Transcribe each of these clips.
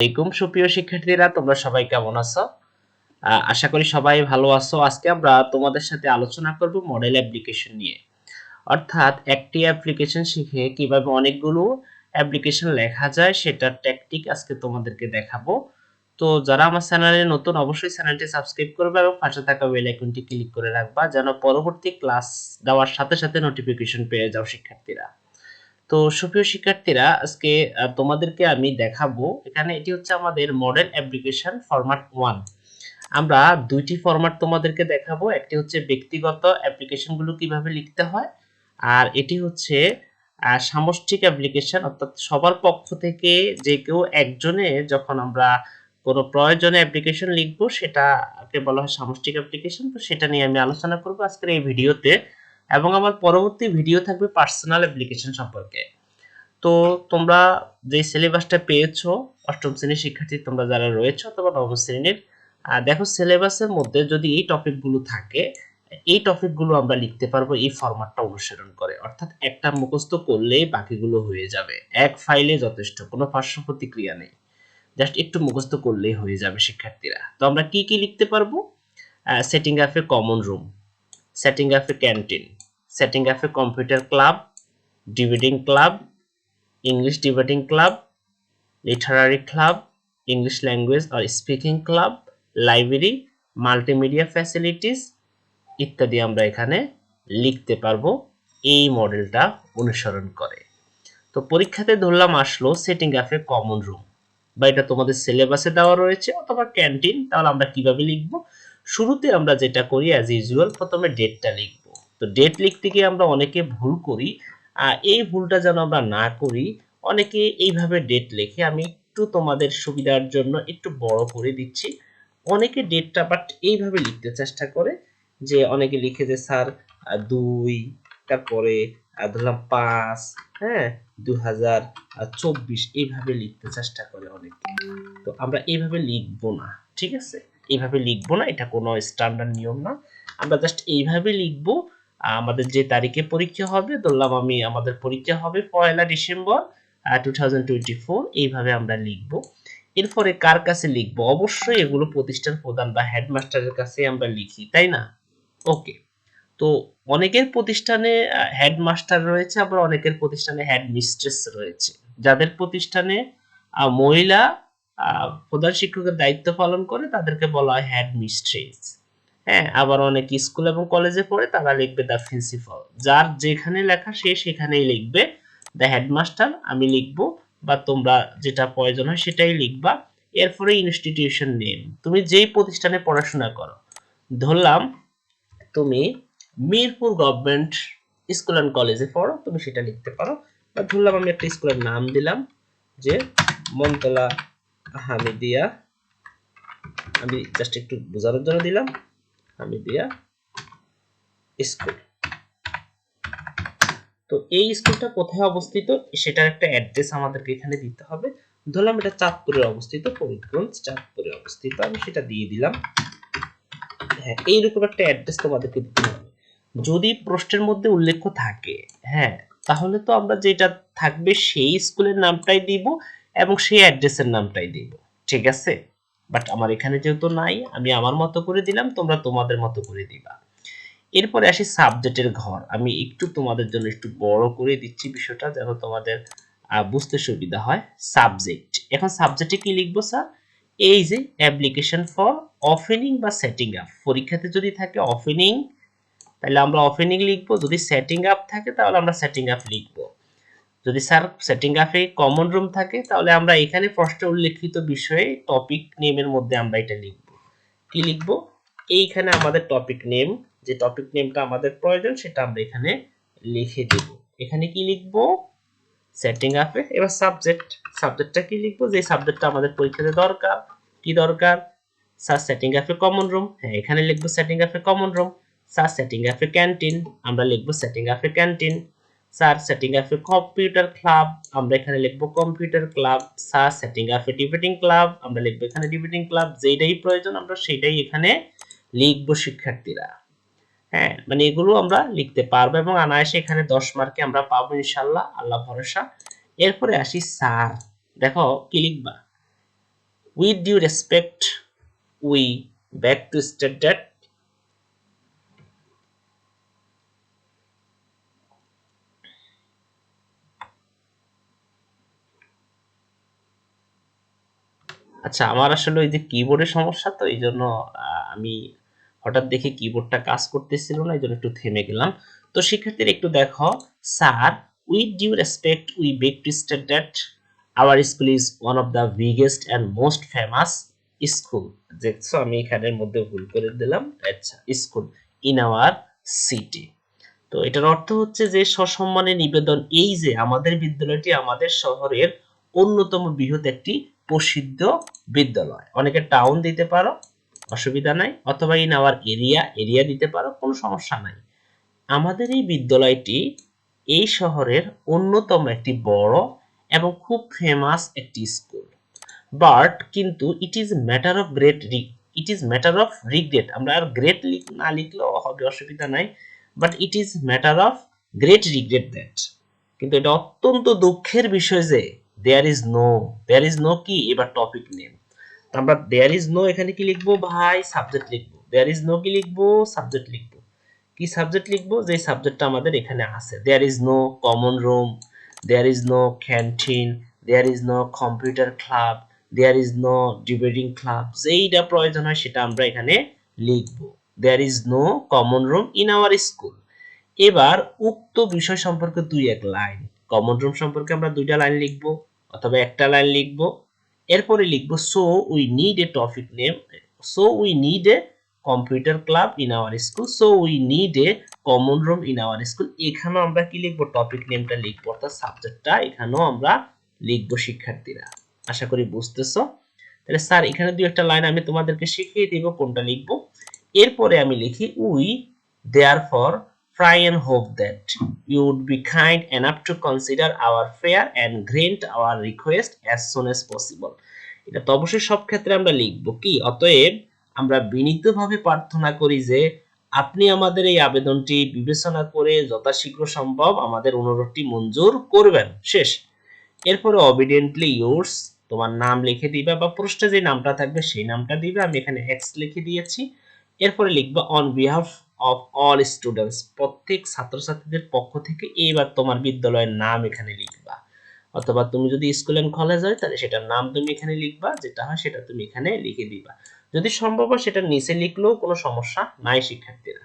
আলাইকুম। সুপ্রিয় শিক্ষার্থীরা, তোমরা সবাই কেমন আছো? আশা করি সবাই ভালো আছো। আজকে আমরা তোমাদের সাথে আলোচনা করব মডেল অ্যাপ্লিকেশন নিয়ে। অর্থাৎ একটি অ্যাপ্লিকেশন শিখে কীভাবে অনেকগুলো অ্যাপ্লিকেশন লেখা যায়, সেটার ট্যাকটিক আজকে তোমাদেরকে দেখাবো। তো যারা আমার চ্যানেলে নতুন, অবশ্যই চ্যানেলটি সাবস্ক্রাইব করবে এবং পাশে থাকা বেল আইকনটি ক্লিক করে রাখবা, যেন পরবর্তী ক্লাস দেওয়ার সাথে সাথে নোটিফিকেশন পেয়ে যাও শিক্ষার্থীরা। তো সুপ্রিয় শিক্ষার্থীরা, আজকে তোমাদেরকে আমি দেখাবো। এখানে এটি হচ্ছে আমাদের মডেল অ্যাপ্লিকেশন ফরম্যাট ওয়ান আমরা দুইটি ফরম্যাট তোমাদেরকে দেখাবো। একটি হচ্ছে ব্যক্তিগত অ্যাপ্লিকেশনগুলো কীভাবে লিখতে হয়, আর এটি হচ্ছে সামষ্টিক অ্যাপ্লিকেশন অর্থাৎ সবার পক্ষ থেকে যে কেউ একজনে যখন আমরা কোনো প্রয়োজনে অ্যাপ্লিকেশন লিখব, সেটাকে বলা হয় সামষ্টিক অ্যাপ্লিকেশন তো সেটা নিয়ে আমি আলোচনা করব আজকের এই ভিডিওতে। এবং আমার পরবর্তী ভিডিও থাকবে পার্সোনাল অ্যাপ্লিকেশন সম্পর্কে। তো তোমরা যে সিলেবাসটা পেয়েছ, অষ্টম শ্রেণির শিক্ষার্থী, তোমরা যারা রয়েছে অথবা নবম শ্রেণির দেখো সিলেবাসের মধ্যে যদি এই টপিকগুলো থাকে, এই টপিকগুলো আমরা লিখতে পারব এই ফরম্যাটটা অনুসরণ করে। অর্থাৎ একটা মুখস্থ করলেই বাকিগুলো হয়ে যাবে। এক ফাইলে যথেষ্ট, কোনো পার্শ্ব প্রতিক্রিয়া নেই। জাস্ট একটু মুখস্থ করলেই হয়ে যাবে শিক্ষার্থীরা। তো আমরা কি কি লিখতে পারব? Setting up a common room setting up a canteen setting up a computer club, debating club, English debating club, literary club, English language or speaking club, library, multimedia facilities ইত্যাদি আমরা এখানে লিখতে পারব এই মডেলটা অনুসরণ করে তো পরীক্ষাতে ধরলাম আসলো setting up a common room বা এটা তোমাদের সিলেবাসে দেওয়া রয়েছে অথবা ক্যান্টিন তাহলে আমরা কীভাবে লিখব শুরুতে আমরা যেটা করি অ্যাজ ইউজুয়াল প্রথমে ডেটটা লিখব তো ডেট লিখতে গিয়ে আমরা অনেকে ভুল করি। আর এই ভুলটা যেন আমরা না করি, অনেকে এইভাবে ডেট লেখে আমি একটু তোমাদের সুবিধার জন্য একটু বড় করে দিচ্ছি। অনেকে ডেটটা বাট এইভাবে লিখতে চেষ্টা করে যে, অনেকে লিখে যে, স্যার দুই, তারপরে ধরলাম পাঁচ হ্যাঁ দু হাজার চব্বিশ এইভাবে লিখতে চেষ্টা করে অনেকে। তো আমরা এইভাবে লিখব না, ঠিক আছে? এইভাবে লিখব না, এটা কোনো স্ট্যান্ডার্ড নিয়ম না। আমরা জাস্ট এইভাবে লিখব আমাদের যে তারিখে পরীক্ষা হবে, ধরলাম আমি আমাদের পরীক্ষা হবে পয়লা December two thousand twenty four এইভাবে আমরা লিখব। এরপরে কার কাছে লিখব? অবশ্যই এগুলো প্রতিষ্ঠান প্রধান বা হেডমাস্টারের কাছে আমরা লিখি, তাই না? ওকে, তো অনেকের প্রতিষ্ঠানে হেডমাস্টার রয়েছে, আবার অনেকের প্রতিষ্ঠানে হেড মিস্ট্রেস রয়েছে। যাদের প্রতিষ্ঠানে মহিলা প্রধান শিক্ষকের দায়িত্ব পালন করে, তাদেরকে বলা হয় হেড মিস্ট্রেস হ্যাঁ আবার অনেক স্কুল এবং কলেজে পড়ে তারা লিখবে দ্য প্রিন্সিপাল যার যেখানে লেখা সে সেখানেই লিখবে। দ্য হেডমাস্টার আমি লিখব বা তোমরা যেটা প্রয়োজন হয় সেটাই লিখবা। এরপরে ইনস্টিটিউশন নেম তুমি যেই প্রতিষ্ঠানে পড়াশোনা করো, ধরলাম তুমি মিরপুর গভর্নমেন্ট স্কুল অ্যান্ড কলেজে পড়ো, তুমি সেটা লিখতে পারো। বা ধরলাম আমি একটা স্কুলের নাম দিলাম যে মনতলা হামিদিয়া। আমি জাস্ট একটু বোঝানোর জন্য দিলাম। হামিদিয়া স্কুল তো এই স্কুলটা কোথায় অবস্থিত? সেটার একটা অ্যাড্রেস আমাদেরকে এখানে দিতে হবে। ধরলাম এটা চাঁদপুরে অবস্থিত ফরিদগঞ্জ চাঁদপুরে অবস্থিত। আমি সেটা দিয়ে দিলাম। হ্যাঁ এইরকম একটা অ্যাড্রেস তোমাদেরকে দিতে হবে। যদি প্রশ্নের মধ্যে উল্লেখ থাকে হ্যাঁ তাহলে তো আমরা যেটা থাকবে সেই স্কুলের নামটাই দিব এবং সেই অ্যাড্রেসের নামটাই দিব। ঠিক আছে? বাট আমার এখানে যেহেতু নাই, আমি আমার মতো করে দিলাম, তোমরা তোমাদের মতো করে দিবা। এরপরে আসি সাবজেক্টের ঘর। আমি একটু তোমাদের জন্য একটু বড় করে দিচ্ছি বিষয়টা, যেন তোমাদের বুঝতে সুবিধা হয়। সাবজেক্ট এখন সাবজেক্টে কি লিখব স্যার এই যে অ্যাপ্লিকেশন ফর অফেনিং বা সেটিং আপ পরীক্ষাতে যদি থাকে অফেনিং তাহলে আমরা অফেনিং লিখব। যদি সেটিং আপ থাকে, তাহলে আমরা সেটিং আপ লিখব। যদি স্যার সেটিং আপে কমন রুম থাকে, তাহলে আমরা এখানে প্রশ্নে উল্লেখিত বিষয়ে টপিক নেমের মধ্যে আমরা এটা লিখব। কি লিখব? এইখানে আমাদের টপিক নেম যে টপিক নেমটা আমাদের প্রয়োজন, সেটা আমরা এখানে লিখে দেব। এখানে কি লিখব? সেটিং আপে এবার সাবজেক্ট সাবজেক্টটা কি লিখব? যে সাবজেক্টটা আমাদের পরীক্ষাতে দরকার। কি দরকার? স্যার সেটিং আপে কমন রুম হ্যাঁ এখানে লিখব সেটিং আপে কমন রুম স্যার সেটিং আপে ক্যান্টিন আমরা লিখব সেটিং আপে ক্যান্টিন স্যার সেটিং আপে কম্পিউটার ক্লাব আমরা এখানে লিখব কম্পিউটার ক্লাব স্যার সেটিং আপে ডিবেটিং ক্লাব আমরা লিখব এখানে ডিবেটিং ক্লাব যেটাই প্রয়োজন আমরা সেটাই এখানে লিখব শিক্ষার্থীরা। হ্যাঁ মানে এগুলো আমরা লিখতে পারব এবং অনায়াসে এখানে দশ মার্কে আমরা পাবো ইনশাল্লাহ, আল্লাহ ভরসা। এরপরে আসি, স্যার, দেখো কি লিখবা? With due respect we back to state that আচ্ছা আমার আসলে ওই যে কিবোর্ডের সমস্যা তো এই জন্য আমি হঠাৎ দেখে কিবোর্ডটা কাজ করতেছিল না এই জন্য একটু থেমে গেলাম। তো শিক্ষার্থীরা একটু দেখো, sir with due respect we beg to state that our school is one of the biggest and most famous school দেখছ, আমি এখানের মধ্যে ভুল করে দিলাম আচ্ছা স্কুল ইন আওয়ার সিটি তো এটার অর্থ হচ্ছে যে, সসম্মানের নিবেদন, এই যে আমাদের বিদ্যালয়টি আমাদের শহরের অন্যতম বৃহৎ একটি প্রসিদ্ধ বিদ্যালয়। অনেকে টাউন দিতে পারো, অসুবিধা নাই, অথবা ইন আওয়ার এরিয়া এরিয়া দিতে পারো, কোনো সমস্যা নাই। আমাদের এই বিদ্যালয়টি এই শহরের অন্যতম একটি বড় এবং খুব ফেমাস একটি স্কুল বাট কিন্তু it is matter of great it is matter of regret আমরা আর গ্রেট না লিখলেও হবে, অসুবিধা নাই। But it is matter of great regret that কিন্তু এটা অত্যন্ত দুঃখের বিষয় যে there is no there is no কি এবার টপিক নেম আমরা দেয়ার ইজ নো এখানে কি লিখব? ভাই সাবজেক্ট লিখব। দেয়ার ইজ নো কি লিখব? সাবজেক্ট লিখব। কি সাবজেক্ট লিখব? যে সাবজেক্টটা আমাদের এখানে আছে। There is no common room there is no canteen there is no computer club there is no debating club যেইটা প্রয়োজন হয় সেটা আমরা এখানে লিখব। There is no common room in our school এবার উক্ত বিষয় সম্পর্কে দুই এক লাইন। কমন রুম সম্পর্কে আমরা দুইটা লাইন লিখব। অথবা একটা লাইন লিখব। এরপরে লিখব so we need a topic name so we need a computer club in our school so we need a common room in our school এখানেও আমরা কি লিখব? টপিক নেমটা লিখব, অর্থাৎ সাবজেক্টটা এখানেও আমরা লিখব, শিক্ষার্থীরা। আশা করি বুঝতেছো? তাহলে স্যার, এখানে দুই একটা লাইন আমি তোমাদেরকে শিখিয়ে দিব কোনটা লিখব। এরপরে আমি লিখি we therefore try and hope that you would be kind enough to consider our fair and grant our request as soon as possible. এটা তো অবশ্যই সব ক্ষেত্রে আমরা লিখব কি? অতএব আমরা বিনীতভাবে প্রার্থনা করি যে আপনি আমাদের এই আবেদনটি বিবেচনা করে যথাশীঘ্র সম্ভব আমাদের অনুরোধটি মঞ্জুর করবেন। শেষ। এরপরে অবিডিয়েন্টলি ইউর্স তোমার নাম লিখে দিবা বা পোস্টে যে নামটা থাকবে সেই নামটা দিবে। আমি এখানে এক্স লিখে দিয়েছি। এরপরে লিখবা on behalf of all students প্রত্যেক ছাত্রছাত্রীদের পক্ষ থেকে এইবার তোমার বিদ্যালয়ের নাম এখানে লিখবা। অথবা তুমি যদি স্কুল এন্ড কলেজ হয়, তাহলে সেটার নাম তুমি এখানে লিখবা, যেটা হয় সেটা তুমি এখানে লিখে দিবা। যদি সম্ভব হয় সেটা নিচে লিখলেও কোনো সমস্যা নাই শিক্ষার্থীরা।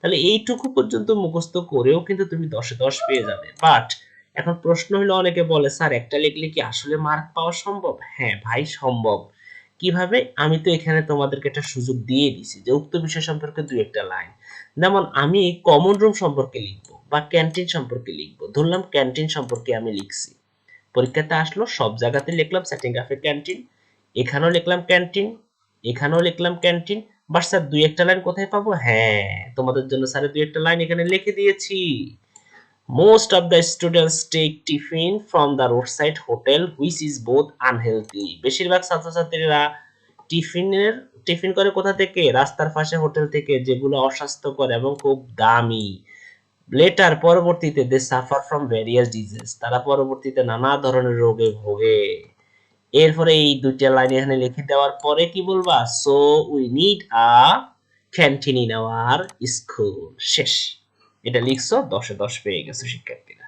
তাহলে এইটুকু পর্যন্ত মুখস্থ করেও কিন্তু তুমি দশে দশ পেয়ে যাবে। বাট এখন প্রশ্ন হলো, অনেকে বলে, স্যার, একটা লিখলে কি আসলে মার্ক পাওয়া সম্ভব? হ্যাঁ ভাই, সম্ভব। কীভাবে? আমি তো এখানে তোমাদেরকে একটা সুযোগ দিয়ে দিছি যে উক্ত বিষয় সম্পর্কে দুই একটা লাইন যেমন আমি কমন রুম সম্পর্কে লিখব বা ক্যান্টিন সম্পর্কে লিখব। ধরলাম ক্যান্টিন সম্পর্কে আমি লিখছি। পরীক্ষাতে আসলো, সব জায়গাতে লিখলাম সেটিং গ্রাফে ক্যান্টিন এখানেও লিখলাম ক্যান্টিন এখানেও লিখলাম ক্যান্টিন বাট স্যার দুই একটা লাইন কোথায় পাবো? হ্যাঁ তোমাদের জন্য স্যার দুই একটা লাইন এখানে লিখে দিয়েছি। Most of of the students tiffin from from road side hotel which is both unhealthy বেশিরভাগ ছাত্রছাত্রীরা টিফিনের টিফিন করে কোথা থেকে? রাস্তার পাশে হোটেল থেকে, যেগুলো অস্বাস্থ্যকর এবং খুব দামি। লেটার পরবর্তীতে they suffer from various disease তারা পরবর্তীতে নানা ধরনের রোগে ভোগে। এরপরে এই দুইটা লাইন এখানে লিখে দেওয়ার পরে কি বলবা? So we need a canteen in our school শেষ। এটা লিখছো, দশে দশ পেয়ে গেছো শিক্ষার্থীরা।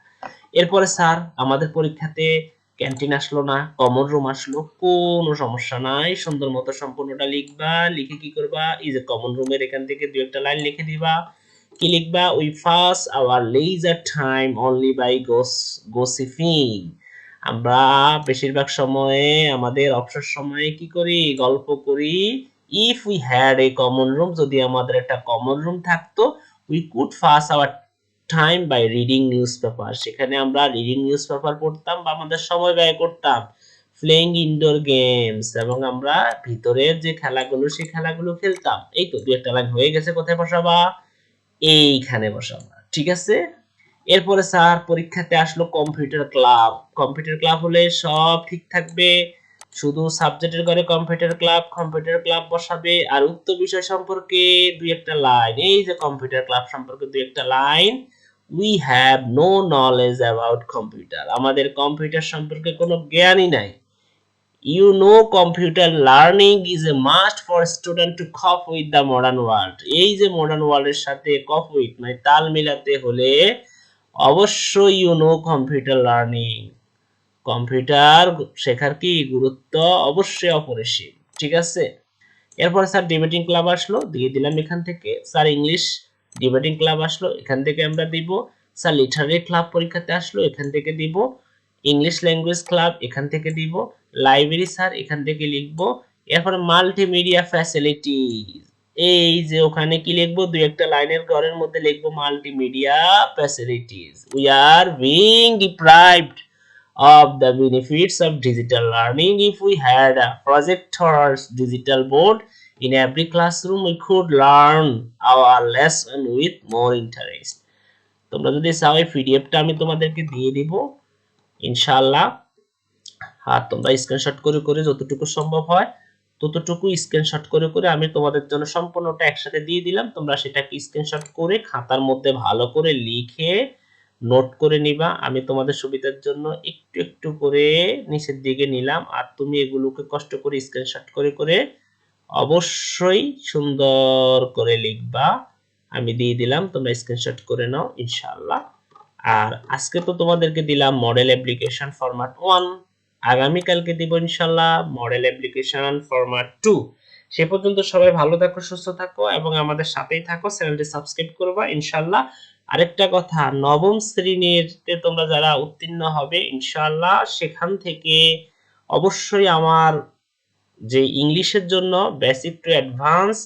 এরপরে স্যার, আমাদের পরীক্ষাতে ক্যান্টিন আসলো না কমন রুম আসলো, কোনো সমস্যা নাই, সুন্দর মতো সম্পূর্ণটা লিখবা, লিখে কি করবা? এই যে কমন রুমের এখান থেকে দু একটা লাইন লিখে দিবা। কি লিখবা? We first our leisure time only by goes gossiping আমরা বেশিরভাগ সময়ে, আমাদের অবসর সময়ে কি করি? গল্প করি। If we had a common room যদি আমাদের একটা কমন রুম থাকতো we could pass our time by reading newspaper সেখানে আমরা রিডিং নিউজ পেপার পড়তাম বা আমাদের সময় ব্যয় করতাম। প্লেইং ইনডোর গেমস এবং আমরা ভিতরের যে খেলাগুলো, সেই খেলাগুলো খেলতাম। এই তো দু একটা লাইন হয়ে গেছে। কোথায় বসাবা? এইখানে বসাবা। ঠিক আছে? এরপরে স্যার পরীক্ষাতে আসলো কম্পিউটার ক্লাব কম্পিউটার ক্লাব হলে সব ঠিক থাকবে। শুধু সাবজেক্টের ঘরে কম্পিউটার ক্লাব কম্পিউটার ক্লাব বসাবে। আর উক্ত বিষয় সম্পর্কে দুই একটা লাইন এই যে কম্পিউটার ক্লাব সম্পর্কে দুই একটা line we have no knowledge about computer আমাদের কম্পিউটার সম্পর্কে কোনো জ্ঞানই নাই। You know computer learning is a must for student to cope with the modern world এই যে মডার্ন ওয়ার্ল্ডের সাথে কপ উইথ মানে তাল মিলাতে হলে অবশ্যই you know computer learning computer শেখার কি গুরুত্ব? অবশ্যই অপরিসীম। ঠিক আছে? এরপর স্যার ডিবেটিং ক্লাব আসলো, দিয়ে দিলাম এখান থেকে। স্যার ইংলিশ ডিবেটিং ক্লাব আসলো, এখান থেকে আমরা দিব স্যার লিটারারি ক্লাব পরীক্ষাতে আসলো, এখান থেকে দিব ইংলিশ ল্যাঙ্গুয়েজ ক্লাব এখান থেকে দিব লাইব্রেরি স্যার এখান থেকে লিখব, এরপর মাল্টিমিডিয়া ফ্যাসিলিটিস এই যে ওখানে কি লিখব দুই একটা লাইনের ঘরের মধ্যে লিখব multimedia facilities we are being deprived the benefits of digital learning if we had a projector or digital board in every classroom, we could learn our lesson with more interest. তোমরা যদি চাও, এই পিডিএফটা আমি তোমাদেরকে দিয়ে দিব। ইনশাআল্লাহ। আর তোমরা স্ক্রিনশট করে করে যতটুকু সম্ভব হয়, ততটুকু স্ক্রিনশট করে করে আমি তোমাদের জন্য সম্পূর্ণটা একসাথে দিয়ে দিলাম। তোমরা সেটাকে স্ক্রিনশট করে খাতার মধ্যে ভালো করে লিখে নোট করে নিবা। আমি তোমাদের সুবিধার জন্য একটু একটু করে নিচের দিকে নিলাম। আর তুমি এগুলোকে কষ্ট করে স্ক্রিনশট করে করে অবশ্যই সুন্দর করে লিখবা। আমি দিয়ে দিলাম, তোমরা স্ক্রিনশট করে নাও, ইনশাআল্লাহ। আর আজকে তো তোমাদেরকে দিলাম মডেল অ্যাপ্লিকেশন ফরম্যাট ওয়ান আগামীকালকে দিব ইনশাআল্লাহ model application format to say পর্যন্ত সবাই ভালো থাকো, সুস্থ থাকো এবং আমাদের সাথেই থাকো, চ্যানেলটি সাবস্ক্রাইব করবা, ইনশাআল্লাহ। আরেকটা কথা, নবম শ্রেণীতে তোমরা যারা উত্তীর্ণ হবে, ইনশাআল্লাহ, সেখান থেকে অবশ্যই আমার যে ইংলিশের জন্য বেসিক টু অ্যাডভান্স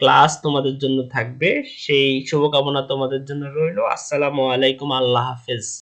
ক্লাস তোমাদের জন্য থাকবে। সেই শুভকামনা তোমাদের জন্য রইল। আসসালামু আলাইকুম। আল্লাহ হাফেজ।